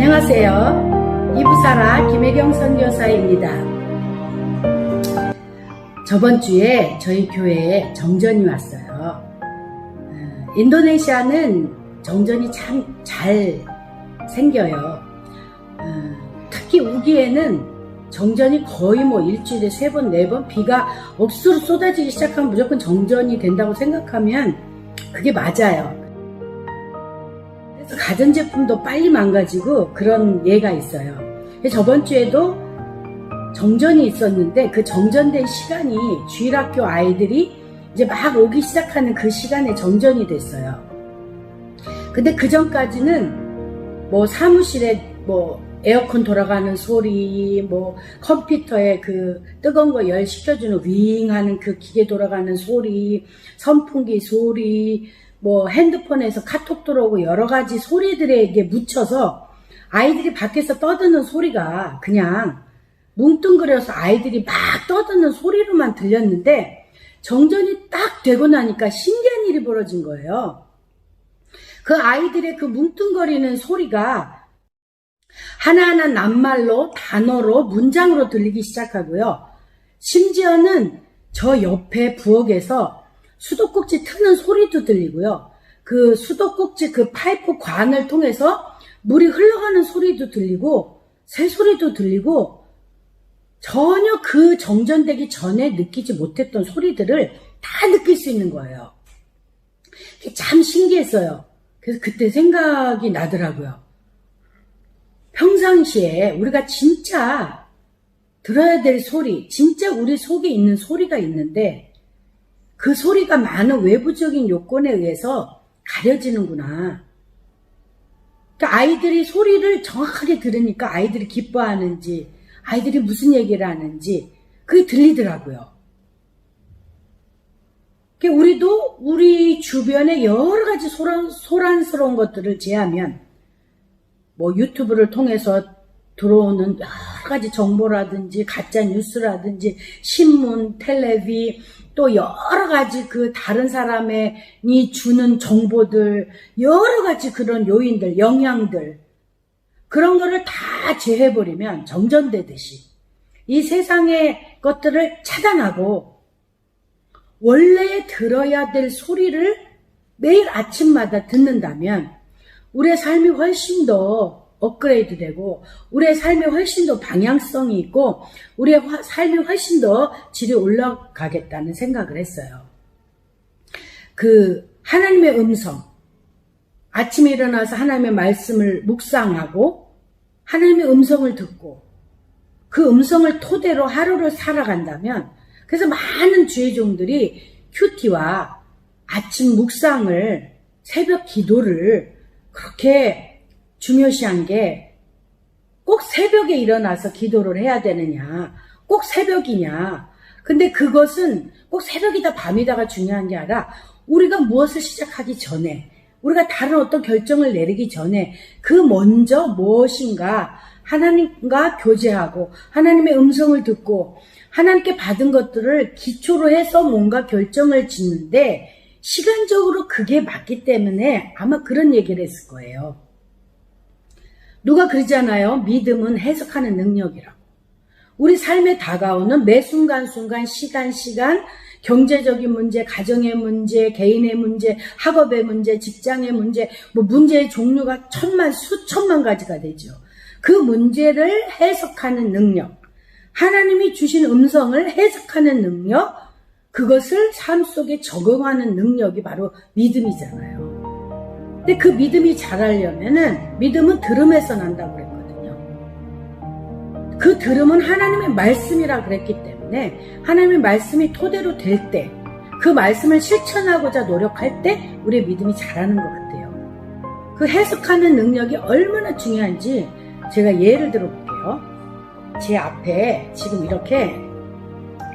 안녕하세요. 이부사라 김혜경 선교사입니다. 저번 주에 저희 교회에 정전이 왔어요. 어, 인도네시아는 정전이 참 잘 생겨요. 어, 특히 우기에는 정전이 거의 뭐 일주일에 세 번, 네 번 비가 억수로 쏟아지기 시작하면 무조건 정전이 된다고 생각하면 그게 맞아요. 가전제품도 빨리 망가지고 그런 예가 있어요. 저번 주에도 정전이 있었는데 그 정전된 시간이 주일학교 아이들이 이제 막 오기 시작하는 그 시간에 정전이 됐어요. 근데 그 전까지는 뭐 사무실에 뭐 에어컨 돌아가는 소리, 뭐 컴퓨터에 그 뜨거운 거 열 식혀주는 윙 하는 그 기계 돌아가는 소리, 선풍기 소리, 뭐 핸드폰에서 카톡 들어오고 여러 가지 소리들에게 묻혀서 아이들이 밖에서 떠드는 소리가 그냥 뭉뚱그려서 아이들이 막 떠드는 소리로만 들렸는데 정전이 딱 되고 나니까 신기한 일이 벌어진 거예요. 그 아이들의 그 뭉뚱거리는 소리가 하나하나 낱말로, 단어로, 문장으로 들리기 시작하고요. 심지어는 저 옆에 부엌에서 수도꼭지 트는 소리도 들리고요. 그 수도꼭지 그 파이프 관을 통해서 물이 흘러가는 소리도 들리고, 새 소리도 들리고, 전혀 그 정전되기 전에 느끼지 못했던 소리들을 다 느낄 수 있는 거예요. 참 신기했어요. 그래서 그때 생각이 나더라고요. 평상시에 우리가 진짜 들어야 될 소리, 진짜 우리 속에 있는 소리가 있는데 그 소리가 많은 외부적인 요건에 의해서 가려지는구나. 그러니까 아이들이 소리를 정확하게 들으니까 아이들이 기뻐하는지, 아이들이 무슨 얘기를 하는지, 그게 들리더라고요. 그러니까 우리도 우리 주변에 여러 가지 소란, 소란스러운 것들을 제하면, 뭐 유튜브를 통해서 들어오는 여러 가지 정보라든지 가짜 뉴스라든지 신문, 텔레비 또 여러 가지 그 다른 사람이 주는 정보들 여러 가지 그런 요인들, 영향들. 그런 거를 다 제해버리면 정전되듯이 이 세상의 것들을 차단하고 원래 들어야 될 소리를 매일 아침마다 듣는다면 우리의 삶이 훨씬 더 업그레이드 되고 우리의 삶이 훨씬 더 방향성이 있고 우리의 화- 삶이 훨씬 더 질이 올라가겠다는 생각을 했어요. 그 하나님의 음성 아침에 일어나서 하나님의 말씀을 묵상하고 하나님의 음성을 듣고 그 음성을 토대로 하루를 살아간다면 그래서 많은 주의 종들이 큐티와 아침 묵상을 새벽 기도를 그렇게 중요시한 게 꼭 새벽에 일어나서 기도를 해야 되느냐, 꼭 새벽이냐. 근데 그것은 꼭 새벽이다 밤이다가 중요한 게 아니라 우리가 무엇을 시작하기 전에, 우리가 다른 어떤 결정을 내리기 전에 그 먼저 무엇인가 하나님과 교제하고 하나님의 음성을 듣고 하나님께 받은 것들을 기초로 해서 뭔가 결정을 짓는데 시간적으로 그게 맞기 때문에 아마 그런 얘기를 했을 거예요. 누가 그러잖아요. 믿음은 해석하는 능력이라고. 우리 삶에 다가오는 매 순간순간, 시간, 시간, 경제적인 문제, 가정의 문제, 개인의 문제, 학업의 문제, 직장의 문제, 뭐 문제의 종류가 천만, 수천만 가지가 되죠. 그 문제를 해석하는 능력, 하나님이 주신 음성을 해석하는 능력, 그것을 삶 속에 적용하는 능력이 바로 믿음이잖아요. 근데 그 믿음이 자라려면은 믿음은 들음에서 난다고 그랬거든요. 그 들음은 하나님의 말씀이라 그랬기 때문에 하나님의 말씀이 토대로 될 때, 그 말씀을 실천하고자 노력할 때 우리의 믿음이 자라는 것 같아요. 그 해석하는 능력이 얼마나 중요한지 제가 예를 들어볼게요. 제 앞에 지금 이렇게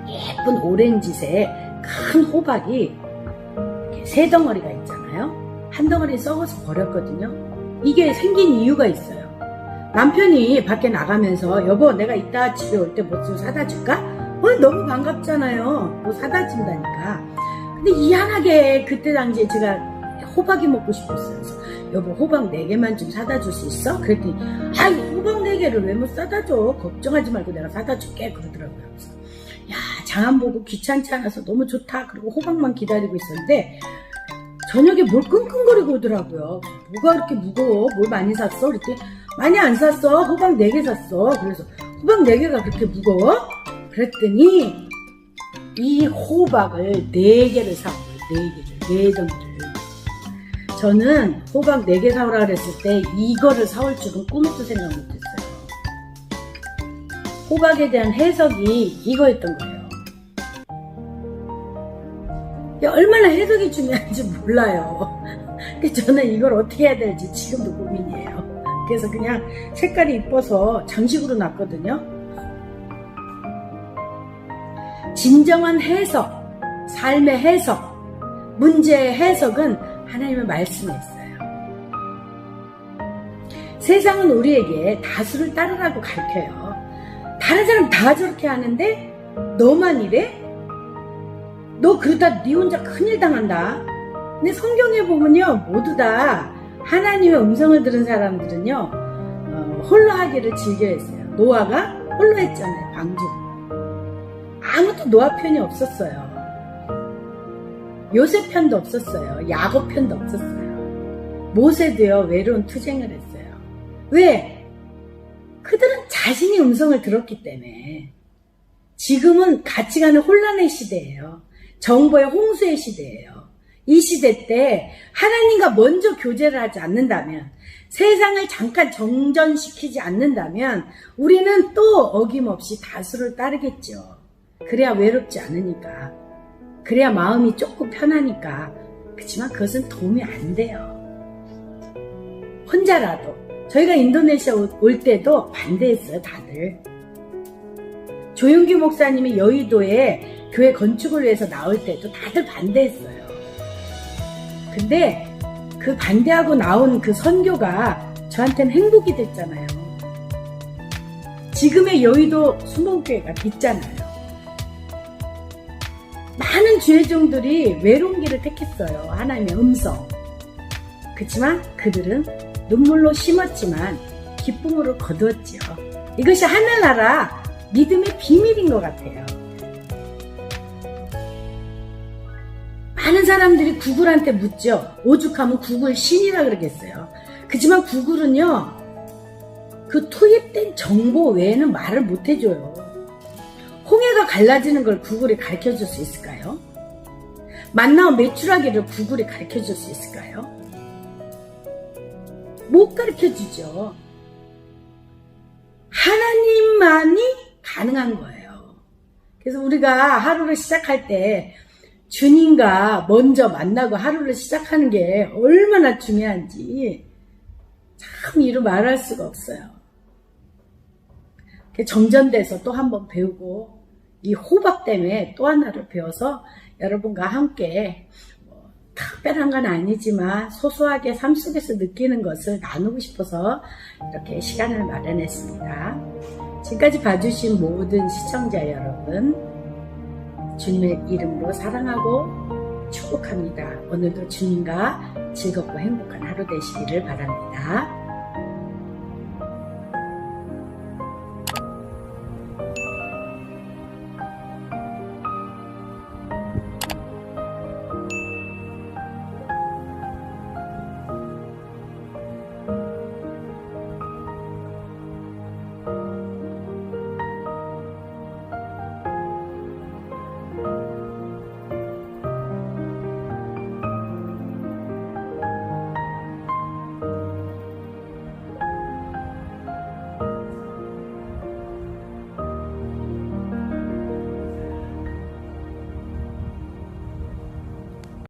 예쁜 오렌지색 큰 호박이 세 덩어리가 있잖아요. 한 덩어리 썩어서 버렸거든요. 이게 생긴 이유가 있어요. 남편이 밖에 나가면서 여보 내가 이따 집에 올 때 뭐 좀 사다 줄까? 어, 너무 반갑잖아요. 뭐 사다 준다니까. 근데 이상하게 그때 당시에 제가 호박이 먹고 싶었어요. 그래서 여보 호박 4개만 좀 사다 줄 수 있어? 그랬더니 아이 호박 4개를 왜 못 사다 줘? 걱정하지 말고 내가 사다 줄게 그러더라고요. 그래서 야 장안 보고 귀찮지 않아서 너무 좋다. 그리고 호박만 기다리고 있었는데 저녁에 뭘 끙끙거리고 오더라고요. 뭐가 그렇게 무거워? 뭘 많이 샀어? 그랬더니 많이 안 샀어. 호박 4개 샀어. 그래서 호박 4개가 그렇게 무거워? 그랬더니 이 호박을 4개를 사온 거예요. 4개를. 4덩이를. 저는 호박 4개 사오라 그랬을 때 이거를 사올 줄은 꿈에도 생각 못했어요. 호박에 대한 해석이 이거였던 거예요. 얼마나 해석이 중요한지 몰라요. 근데 저는 이걸 어떻게 해야 될지 지금도 고민이에요. 그래서 그냥 색깔이 이뻐서 장식으로 놨거든요. 진정한 해석, 삶의 해석, 문제의 해석은 하나님의 말씀에 있어요. 세상은 우리에게 다수를 따르라고 가르쳐요. 다른 사람 다 저렇게 하는데 너만 이래? 너 그러다 네 혼자 큰일 당한다. 근데 성경에 보면요, 모두 다 하나님의 음성을 들은 사람들은요, 어, 홀로 하기를 즐겨 했어요. 노아가 홀로 했잖아요, 방주. 아무도 노아 편이 없었어요. 요셉 편도 없었어요. 야곱 편도 없었어요. 모세도요, 외로운 투쟁을 했어요. 왜? 그들은 자신이 음성을 들었기 때문에. 지금은 같이 가는 혼란의 시대예요. 정보의 홍수의 시대예요. 이 시대 때 하나님과 먼저 교제를 하지 않는다면 세상을 잠깐 정전시키지 않는다면 우리는 또 어김없이 다수를 따르겠죠. 그래야 외롭지 않으니까. 그래야 마음이 조금 편하니까. 그렇지만 그것은 도움이 안 돼요. 혼자라도. 저희가 인도네시아 올 때도 반대했어요, 다들. 조윤규 목사님이 여의도에 교회 건축을 위해서 나올 때도 다들 반대했어요. 근데 그 반대하고 나온 그 선교가 저한테는 행복이 됐잖아요. 지금의 여의도 수목교회가 있잖아요. 많은 주회종들이 외로운 길을 택했어요. 하나님의 음성. 그렇지만 그들은 눈물로 심었지만 기쁨으로 거두었지요. 이것이 하늘나라 믿음의 비밀인 것 같아요. 많은 사람들이 구글한테 묻죠. 오죽하면 구글 신이라 그러겠어요. 그렇지만 구글은요, 그 투입된 정보 외에는 말을 못 해줘요. 홍해가 갈라지는 걸 구글이 가르쳐 줄 수 있을까요? 만나온 매출하기를 구글이 가르쳐 줄 수 있을까요? 못 가르쳐 주죠. 하나님만이 가능한 거예요. 그래서 우리가 하루를 시작할 때 주님과 먼저 만나고 하루를 시작하는 게 얼마나 중요한지 참 이루 말할 수가 없어요. 정전돼서 또 한 번 배우고 이 호박 때문에 또 하나를 배워서 여러분과 함께 뭐 특별한 건 아니지만 소소하게 삶 속에서 느끼는 것을 나누고 싶어서 이렇게 시간을 마련했습니다. 지금까지 봐주신 모든 시청자 여러분 주님의 이름으로 사랑하고 축복합니다. 오늘도 주님과 즐겁고 행복한 하루 되시기를 바랍니다.